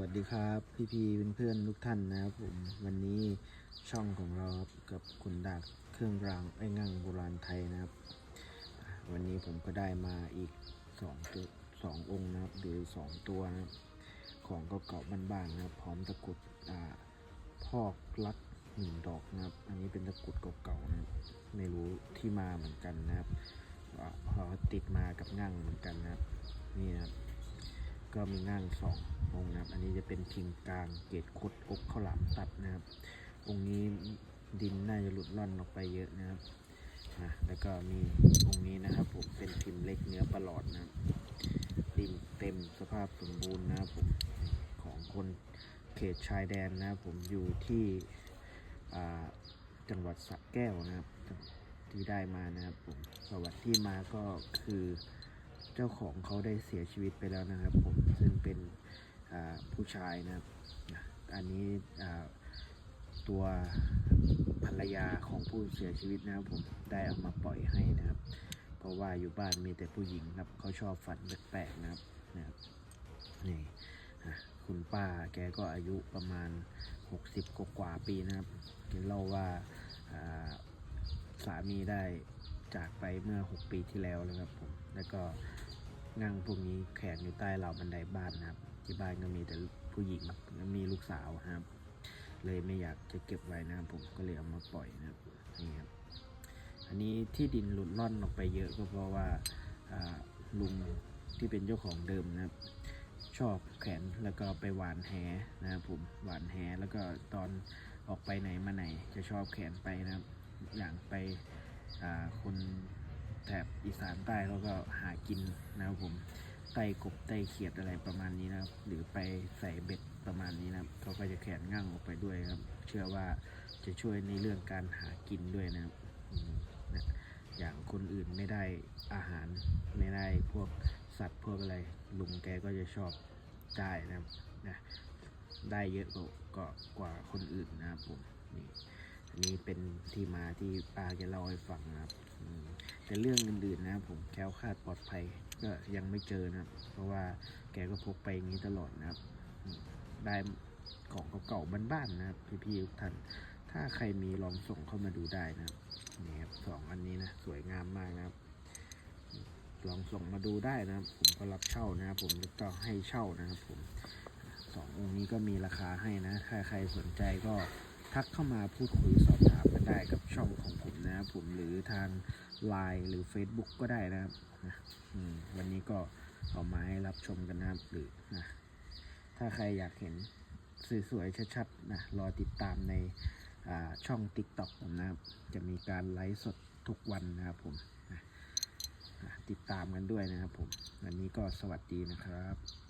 วัสดีครับพี่พีเพื่อนๆทุกท่านนะครับผมวันนี้ช่องของเรากับคุณดากเครื่องรางไอ้งั่งโบราณไทยนะครับ วันนี้ผมก็ได้มาอีกสองตัวสององค์นะครับหรือสองตัวนะครับของเก่าๆบ้านๆนะครับ พร้อมตะกรุดอ่าพอกลักหนึ่งดอกนะครับ อันนี้เป็นตะกรุดเก่าๆนะไม่รู้ที่มาเหมือนกันนะครับว่าพอติดมากับงั่งเหมือนกันนะครับนี่นะครับ ก็มีง่างสององค์นะครับ อันนี้จะเป็นพิงกลางเกตคดอกข้าวหลามตัดนะครับ องค์นี้ดินน่าจะหลุดล่อนออกไปเยอะนะครับนะแล้วก็มีองค์นี้นะครับผมเป็นพิมพ์เล็กเนื้อประหลอดนะครับดินเต็มสภาพสมบูรณ์นะครับผมของคนเขตชายแดนนะครับผมอยู่ที่จังหวัดสระแก้วนะครับที่ได้มานะครับผมประวัติที่มาก็คือ เจ้าของเขาได้เสียชีวิตไปแล้วนะครับผมซึ่งเป็นผู้ชายนะครับอันนี้ตัวภรรยาของผู้เสียชีวิตนะครับผมได้เอามาปล่อยให้นะครับ เพราะว่าอยู่บ้านมีแต่ผู้หญิงครับเขาชอบฝันแปลกๆนะครับนะครับนี่คุณป้าแกก็อายุประมาณ 60 กว่าปีนะครับแกเล่าว่าอ่าสามีได้จากไปเมื่อ 6 ปีที่แล้วนะครับผมแล้วก็ งั่งพวกนี้แขนอยู่ใต้เราบันไดบ้านนะครับ ที่บ้านก็มีแต่ผู้หญิงมีลูกสาวนะครับ เลยไม่อยากจะเก็บไว้นะครับผมก็เลยเอามาปล่อยนะครับนี่ครับอันนี้ที่ดินหลุดล่อนออกไปเยอะก็เพราะว่าลุงที่เป็นเจ้าของเดิมนะครับ ชอบแขนแล้วก็ไปหวานแหนะครับผมหวานแหแล้วก็ตอนออกไปไหนมาไหนจะชอบแขนไปนะครับ อย่างไปคน แถบอีสานใต้เขาก็หากินนะครับผมไต่กบไต่เขียดอะไรประมาณนี้นะครับ หรือไปใส่เบ็ดประมาณนี้นะครับเขาก็จะแขนง่างออกไปด้วยครับ เชื่อว่าจะช่วยในเรื่องการหากินด้วยนะครับอย่างคนอื่นไม่ได้อาหารไม่ได้พวกสัตว์พวกอะไรลุงแกก็จะชอบได้นะครับนะได้เยอะกว่ากว่าคนอื่นนะครับผมนี่อันนี้เป็นที่มาที่ป้าแกเล่าให้ฟังนะครับ แต่เรื่องอื่นๆนะครับผมแคล้วคาดปลอดภัยก็ยังไม่เจอนะครับเพราะว่าแกก็พกไปอย่างนี้ตลอดนะครับ ได้ของเก่าๆบ้านๆนะครับพี่ๆทุกท่านถ้าใครมีลองส่งเข้ามาดูได้นะครับนี่ครับสองอันนี้นะสวยงามมากนะครับ ลองส่งมาดูได้นะครับ ผมก็รับเช่านะครับ ผมก็ให้เช่านะครับ ผมสององค์นี้ก็มีราคาให้นะถ้าใครสนใจก็ทักเข้ามาพูดคุยสอบถามกันได้กับช่องของผมนะครับผมหรือทาง Line หรือ Facebook ก็ได้นะครับนะวันนี้ก็เอามาให้รับชมกันนะครับหรือนะถ้าใครอยากเห็นสวยๆชัดๆนะรอติดตามในช่อง TikTok ผมนะครับ จะมีการไลฟ์สดทุกวันนะครับผมนะติดตามกันด้วยนะครับผม วันนี้ก็สวัสดีนะครับ